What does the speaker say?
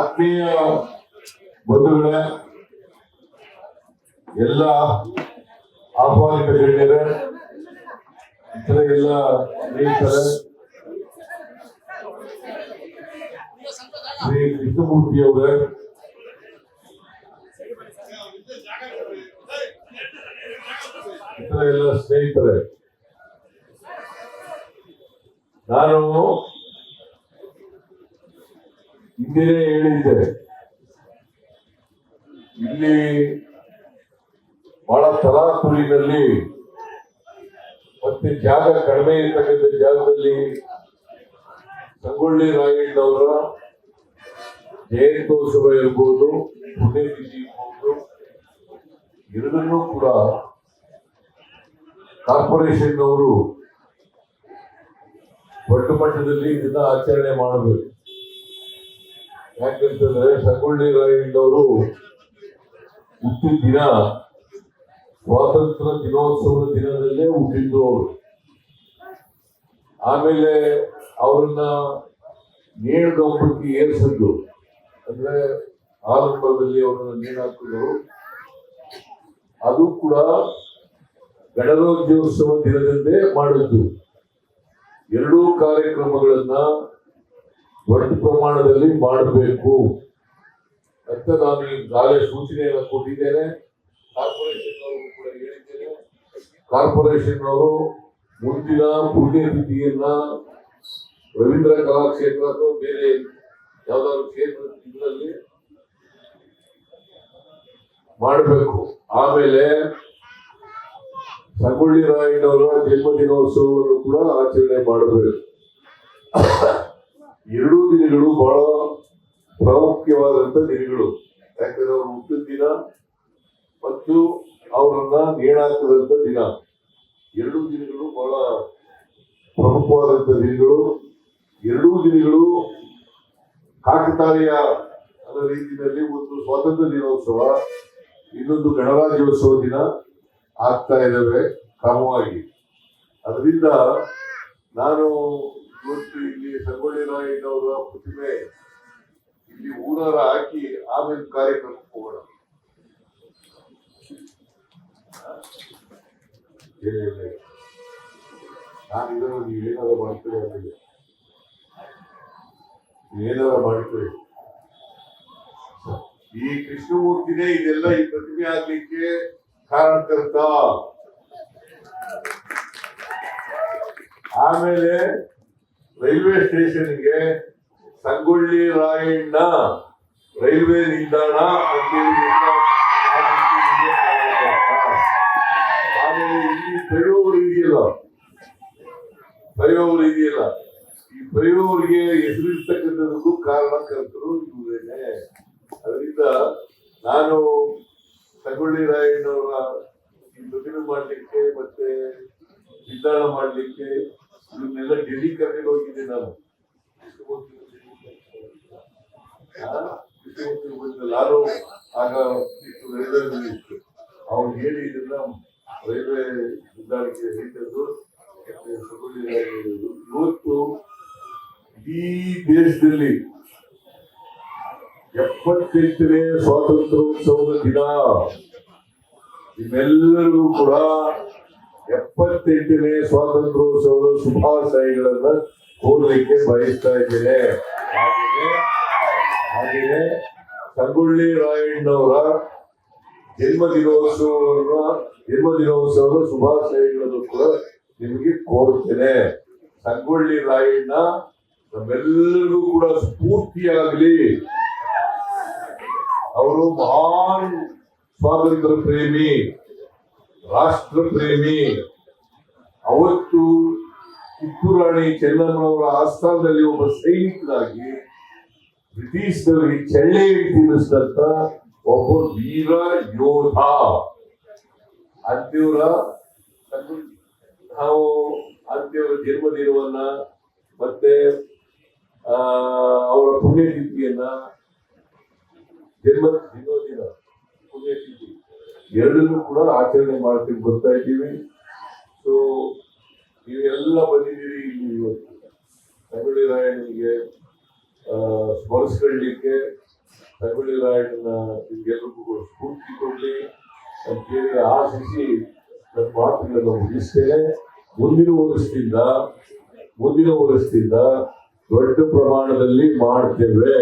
ಆತ್ಮೀಯ ಬಂಧುಗಳೇ ಎಲ್ಲ ಗಣ್ಯರೇ ಇತರ ಎಲ್ಲ ಸ್ನೇಹಿತರೆ ಶ್ರೀ ಕೃಷ್ಣಮೂರ್ತಿ ಅವರೇ ಇತರ ಎಲ್ಲ ಸ್ನೇಹಿತರೆ ನಾನು ಹಿಂದಿನೇ ಹೇಳಿದ್ದೆ ಇಲ್ಲಿ ಬಹಳ ತಲಾಕುಲಿನಲ್ಲಿ ಮತ್ತೆ ಜಾಗ ಕಡಿಮೆ ಇರ್ತಕ್ಕಂಥ ಜಾಗದಲ್ಲಿ ಸಂಗೊಳ್ಳಿ ರಾಯಣ್ಣವರ ಜಯಂತೋತ್ಸವ ಇರ್ಬೋದು, ಪುಣ್ಯತಿಥಿ ಇರ್ಬೋದು ಎರಡನ್ನೂ ಕೂಡ ಕಾರ್ಪೊರೇಷನ್ ಅವರು ದೊಡ್ಡ ಮಟ್ಟದಲ್ಲಿ ಇದನ್ನ ಆಚರಣೆ ಮಾಡಬೇಕು. ಯಾಕಂತಂದ್ರೆ ಸಂಗೊಳ್ಳಿ ರಾಯಣ್ಣವರು ಹುಟ್ಟಿದ ದಿನ ಸ್ವಾತಂತ್ರ್ಯ ದಿನೋತ್ಸವದ ದಿನದಲ್ಲೇ ಹುಟ್ಟಿದ್ರು ಅವರು. ಆಮೇಲೆ ಅವರನ್ನ ನೇಣುಗಂಬಕ್ಕೆ ಏರಿಸಿದ್ರು ಅಂದ್ರೆ ಆರಂಭದಲ್ಲಿ ಅವರನ್ನ ನೇಣಾಕಿದ್ರು ಅದು ಕೂಡ ಗಣರಾಜ್ಯೋತ್ಸವ ದಿನದಂದೇ ಮಾಡಿದ್ದು. ಎರಡೂ ಕಾರ್ಯಕ್ರಮಗಳನ್ನ ದೊಡ್ಡ ಪ್ರಮಾಣದಲ್ಲಿ ಮಾಡಬೇಕು. ಅಂತ ನಾನು ಈಗಾಗಲೇ ಸೂಚನೆಯನ್ನು ಕೊಟ್ಟಿದ್ದೇನೆ. ಕಾರ್ಪೊರೇಷನ್ ಅವರು ಕೂಡ ಹೇಳಿದ್ದೇನೆ. ಕಾರ್ಪೊರೇಷನ್ ಮುಂದಿನ ಪುಣ್ಯತಿಥಿಯನ್ನ ರವೀಂದ್ರ ಕಲಾಕ್ಷೇತ್ರ ಅಥವಾ ಬೇರೆ ಯಾವ್ದಾದ್ರು ಕ್ಷೇತ್ರ ಮಾಡಬೇಕು. ಆಮೇಲೆ ಸಂಗೊಳ್ಳಿ ರಾಯಣ್ಣವರ ಜನ್ಮದಿನೋತ್ಸವವನ್ನು ಕೂಡ ಆಚರಣೆ ಮಾಡಬೇಕು. ಎರಡೂ ದಿನಗಳು ಬಹಳ ಪ್ರಾಮುಖ್ಯವಾದಂತ ದಿನಗಳು. ಯಾಕಂದ್ರೆ ಅವ್ರ ಹುಟ್ಟಿದ ದಿನ ಮತ್ತು ಅವರನ್ನ ನೇಣಾಕದಂತ ದಿನ. ಎರಡೂ ದಿನಗಳು ಬಹಳ ಪ್ರಮುಖವಾದಂತ ದಿನಗಳು. ಎರಡೂ ದಿನಗಳು ಕಾಕತಾಳಿಯ ಅನ್ನೋ ರೀತಿಯಲ್ಲಿ ಒಂದು ಸ್ವಾತಂತ್ರ್ಯ ದಿನೋತ್ಸವ, ಇನ್ನೊಂದು ಗಣರಾಜ್ಯೋತ್ಸವ ದಿನ ಆಗ್ತಾ ಇದ್ದಾವೆ ಕ್ರಮವಾಗಿ. ಅದರಿಂದ ನಾನು ಇವತ್ತು ಇಲ್ಲಿ ಸಂಗೊಳ್ಳಿ ರಾಯಣ್ಣವರ ಪ್ರತಿಮೆ ಇಲ್ಲಿ ಊರಾರ ಹಾಕಿ ಆಮೇಲೆ ಕಾರ್ಯಕ್ರಮಕ್ಕೆ ಹೋಗೋಣ. ನಾನು ಇದನ್ನು ನೀವೇನಾರ ಮಾಡ್ತೀರಿ ಅನ್ನಿಲ್ಲ ಏನಾರ ಮಾಡ್ತೀರಿ? ಈ ಕೃಷ್ಣಮೂರ್ತಿನೇ ಇದೆಲ್ಲ ಈ ಪ್ರತಿಮೆ ಆಗ್ಲಿಕ್ಕೆ ಕಾರಣಕರ್ತ ಆಮೇಲೆ ರೈಲ್ವೆ ಸ್ಟೇಷನ್ಗೆ ಸಂಗೊಳ್ಳಿ ರಾಯಣ್ಣ ರೈಲ್ವೆ ನಿಲ್ದಾಣ ಅಂತೇಳಿ ಆಮೇಲೆ ಇಲ್ಲಿ ಬೆಳೆಯೋರು ಇದೆಯಲ್ಲ? ಬರೆಯೋರು ಇದೆಯಲ್ಲ? ಈ ಬರೆಯೋರಿಗೆ ಹೆಸರಿರ್ತಕ್ಕಂಥದ್ದು ಕಾರಣಕರ್ತರು ಇವರೇನೆ. ಅದರಿಂದ ನಾನು ಸಂಗೊಳ್ಳಿ ರಾಯಣ್ಣವರ ಈ ಮಾಡಲಿಕ್ಕೆ ಮಾಡ್ಲಿಕ್ಕೆ ಮತ್ತೆ ನಿಲ್ದಾಣ ಮಾಡ್ಲಿಕ್ಕೆ ನಾನು ಆಗ ಇಷ್ಟು ರೈಲ್ವೆ ಇತ್ತು ಅವ್ರು ಹೇಳಿ ಇದನ್ನ ರೈಲ್ವೆ ಹೊಂದಾಣಿಕೆ. ಇವತ್ತು ಇಡೀ ದೇಶದಲ್ಲಿ ಎಪ್ಪತ್ತೆಂಟನೇ ಸ್ವಾತಂತ್ರ್ಯೋತ್ಸವದ ದಿನ ನಿಮ್ಮೆಲ್ಲರೂ ಕೂಡ ಎಪ್ಪತ್ತೆಂಟನೇ ಸ್ವಾತಂತ್ರ್ಯೋತ್ಸವದ ಶುಭಾಶಯಗಳನ್ನ ಕೋರಲಿಕ್ಕೆ ಬಯಸ್ತಾ ಇದ್ದೇನೆ ಹಾಗೆಯೇ ಹಾಗೆಯೇ ಸಂಗೊಳ್ಳಿ ರಾಯಣ್ಣವರ ಜನ್ಮದಿನೋತ್ಸವವನ್ನ ಜನ್ಮದಿನೋತ್ಸವದ ಶುಭಾಶಯಗಳನ್ನು ಕೂಡ ನಿಮಗೆ ಕೋರುತ್ತೇನೆ ಸಂಗೊಳ್ಳಿ ರಾಯಣ್ಣ ನಮ್ಮೆಲ್ಲರಿಗೂ ಕೂಡ ಸ್ಫೂರ್ತಿಯಾಗಲಿ. ಅವರು ಮಹಾನ್ ಸ್ವಾತಂತ್ರ್ಯ ಪ್ರೇಮಿ, ರಾಷ್ಟ್ರ ಪ್ರೇಮಿ. ಅವತ್ತು ಕಿತ್ತೂರಾಣಿ ಚೆನ್ನಮ್ಮನವರ ಆಸ್ಥಾನದಲ್ಲಿ ಒಬ್ಬ ಸೈನಿಕನಾಗಿ ಬ್ರಿಟಿಷ್ನವರಿಗೆ ಚಳ್ಳೆ ತಿನ್ನಿಸಿದಂತ ಒಬ್ಬ ವೀರ ಯೋಧ. ಅಂತ್ಯವರ ನಾವು ಅಂತ್ಯವರ ಜನ್ಮದಿನವನ್ನ ಮತ್ತೆ ಅವರ ಪುಣ್ಯತಿಥಿಯನ್ನ ಜನ್ಮ ದಿನೋದಿನ ಪುಣ್ಯತಿಥಿ ಎರಡನ್ನೂ ಕೂಡ ಆಚರಣೆ ಮಾಡ್ತೀವಿ ಬರ್ತಾ ಇದ್ದೀವಿ. ಸೊ ನೀವೆಲ್ಲ ಬಂದಿದ್ದೀರಿ ಇಲ್ಲಿ ಇವತ್ತು. ಸಂಗೊಳ್ಳಿ ರಾಯಣ್ಣನಿಗೆ ತಗೊಳ್ಳಿ ರಾಯಣ್ಣನ ನಿಮ್ಗೆಲ್ರಿಗೂ ಸ್ಫೂರ್ತಿ ಅಂತ ಅಂತೇಳಿ ಆಶಿಸಿ ನನ್ನ ಮಾತುಗಳನ್ನು ಮುಗಿಸ್ತೇನೆ. ಮುಂದಿನ ವರ್ಷದಿಂದ ಮುಂದಿನ ವರ್ಷದಿಂದ ದೊಡ್ಡ ಪ್ರಮಾಣದಲ್ಲಿ ಮಾಡ್ತೇವೆ.